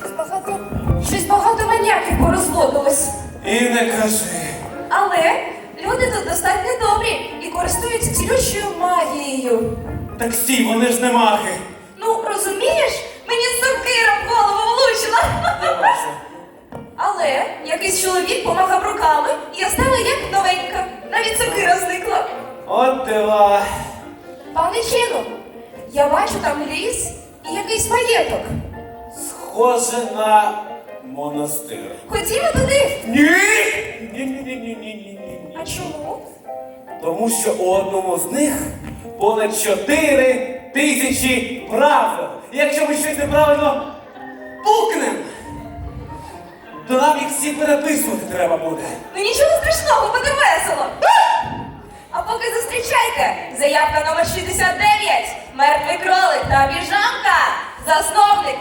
Щось багато, щось багато маньяків порозплодилось. І не кажи. Але люди тут достатньо добрі і користуються цілющою магією. Так стій, вони ж не маги. Ну, розумієш, мені сокира в голову влучила. Але якийсь чоловік помахав руками, і я стала як новенька. Навіть сокира зникла. От дива. Пане Чину, я бачу там ліс і якийсь маєток. Схоже на монастир. Ходімо туди. Ні! Ні, ні, ні, ні, ні, ні, ні. А чому? Тому що у одному з них понад чотири тисячі правил. І якщо ми щось неправильно пукнемо, то нам їх всі переписувати треба буде. Ну нічого страшного, буде весело. А поки зустрічайте, заявка номер 69, мертвий кролик та біжанка, засновник